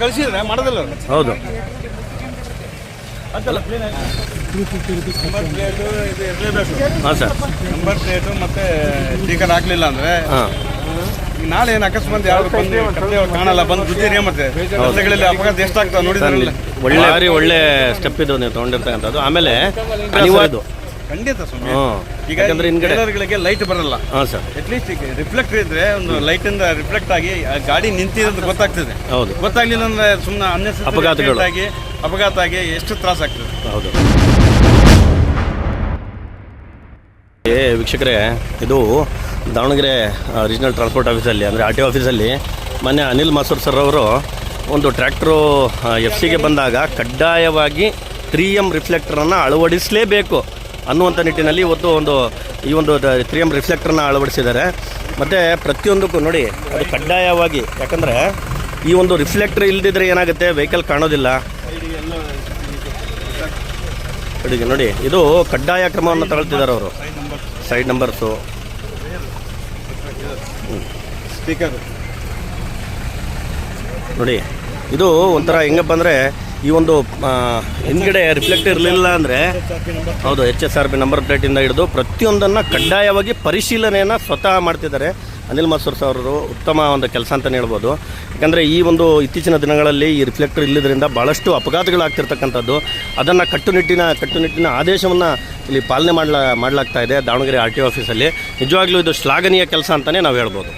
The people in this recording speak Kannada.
ಕಳಿಸಿದ್ರೆ ಮಾಡೋದಿಲ್ಲ ಹೌದು. ಹಾಂ ಸರ್. ನಂಬರ್ ಪ್ಲೇಟು ಮತ್ತೆ ಸ್ಟಿಕರ್ ಹಾಕ್ಲಿಲ್ಲ ಅಂದ್ರೆ ನಾಳೆ ಏನು ಅಕಸ್ಮಾತ್ ಯಾರು ಬಂದು ಕಾಣಲ್ಲ ಬಂದು ಗುದ್ದಿರಿ ಮತ್ತೆ. ರಸ್ತೆಗಳಲ್ಲಿ ಅಪಘಾತ ಎಷ್ಟಾಗ್ತಾವೆ ನೋಡಿದ್ರೆ ಒಳ್ಳೆ ಬಾರಿ ಒಳ್ಳೆ ಸ್ಟೆಪ್ ಇದು ನೀವು ತಗೊಂಡಿರ್ತಕ್ಕಂಥದ್ದು. ಆಮೇಲೆ ಖಂಡಿತ ಸ್ವಾಮಿ. ಈಗ ಯಾಕಂದ್ರೆ ಹಿಂದ್ಗಡೆ ಲೈಟ್ ಬರಲ್ಲ. ಹಾಂ ಸರ್. ಅಟ್ಲೀಸ್ಟ್ ಈಗ ರಿಫ್ಲೆಕ್ಟರ್ ಇದ್ರೆ ಒಂದು ಲೈಟ್ ಇಂದ ರಿಫ್ಲೆಕ್ಟ್ ಆಗಿ ಆ ಗಾಡಿ ನಿಂತಿರೋದು ಗೊತ್ತಾಗ್ತದೆ. ಹೌದು. ಗೊತ್ತಾಗ್ಲಿಲ್ಲ ಅಂದ್ರೆ ಸುಮ್ಮನೆ ಅನ್ಯ ಅಪಘಾತಗಳಾಗಿ ಅಪಘಾತ ಆಗಿ ಎಷ್ಟು ತ್ರಾಸ ಆಗ್ತದೆ. ಹೌದು. ಏ ವೀಕ್ಷಕರೇ ಇದು ದಾವಣಗೆರೆ ರೀಜನಲ್ ಟ್ರಾನ್ಸ್ಪೋರ್ಟ್ ಆಫೀಸಲ್ಲಿ ಅಂದರೆ ಆರ್ ಟಿ ಆಫೀಸಲ್ಲಿ ಮೊನ್ನೆ ಅನಿಲ್ ಮಾಸೂರ್ ಸರ್ ಅವರು ಒಂದು ಟ್ರ್ಯಾಕ್ಟ್ರು ಎಫ್ ಸಿಗೆ ಬಂದಾಗ ಕಡ್ಡಾಯವಾಗಿ ತ್ರೀ ಎಂ ರಿಫ್ಲೆಕ್ಟರನ್ನು ಅಳವಡಿಸಲೇಬೇಕು. ಅನ್ನುವಂಥ ನಿಟ್ಟಿನಲ್ಲಿ ಇವತ್ತು ಒಂದು, ಈ ಒಂದು ತ್ರೀ ಎಂ ರಿಫ್ಲೆಕ್ಟರ್ನ ಅಳವಡಿಸಿದ್ದಾರೆ. ಮತ್ತು ಪ್ರತಿಯೊಂದಕ್ಕೂ ನೋಡಿ, ಅದು ಕಡ್ಡಾಯವಾಗಿ, ಯಾಕಂದರೆ ಈ ಒಂದು ರಿಫ್ಲೆಕ್ಟರ್ ಇಲ್ಲದಿದ್ದರೆ ಏನಾಗುತ್ತೆ? ವೆಹಿಕಲ್ ಕಾಣೋದಿಲ್ಲ. ಅಡುಗೆ ನೋಡಿ, ಇದು ಕಡ್ಡಾಯ ಕ್ರಮವನ್ನು ತಗೊಳ್ತಿದ್ದಾರೆ ಅವರು. ಸೈಡ್ ನಂಬರ್ಸು ಸ್ಪೀಕರ್ ನೋಡಿ, ಇದು ಒಂಥರ ಹೆಂಗಪ್ಪ ಅಂದರೆ ಈ ಒಂದು ಹಿಂದ್ಗಡೆ ರಿಫ್ಲೆಕ್ಟ್ ಇರಲಿಲ್ಲ ಅಂದರೆ, ಹೌದು H S R B number ಪ್ಲೇಟಿಂದ ಹಿಡಿದು ಪ್ರತಿಯೊಂದನ್ನು ಕಡ್ಡಾಯವಾಗಿ ಪರಿಶೀಲನೆಯನ್ನು ಸ್ವತಃ ಮಾಡ್ತಿದ್ದಾರೆ. ಅನಿಲ್ ಮಾಸೂರ್ ಸರ್ ಉತ್ತಮ ಒಂದು ಕೆಲಸ ಅಂತಲೇ ಹೇಳ್ಬೋದು. ಯಾಕಂದರೆ ಈ ಒಂದು ಇತ್ತೀಚಿನ ದಿನಗಳಲ್ಲಿ ಈ ರಿಫ್ಲೆಕ್ಟರ್ ಇಲ್ಲದ್ರಿಂದ ಭಾಳಷ್ಟು ಅಪಘಾತಗಳಾಗ್ತಿರ್ತಕ್ಕಂಥದ್ದು. ಅದನ್ನು ಕಟ್ಟುನಿಟ್ಟಿನ ಕಟ್ಟುನಿಟ್ಟಿನ ಆದೇಶವನ್ನು ಇಲ್ಲಿ ಪಾಲನೆ ಮಾಡಲಾ, ಮಾಡಲಾಗ್ತಾ ಇದೆ ದಾವಣಗೆರೆ ಆರ್ ಟಿ ಆಫೀಸಲ್ಲಿ. ನಿಜವಾಗ್ಲೂ ಇದು ಶ್ಲಾಘನೀಯ ಕೆಲಸ ಅಂತಲೇ ನಾವು ಹೇಳ್ಬೋದು.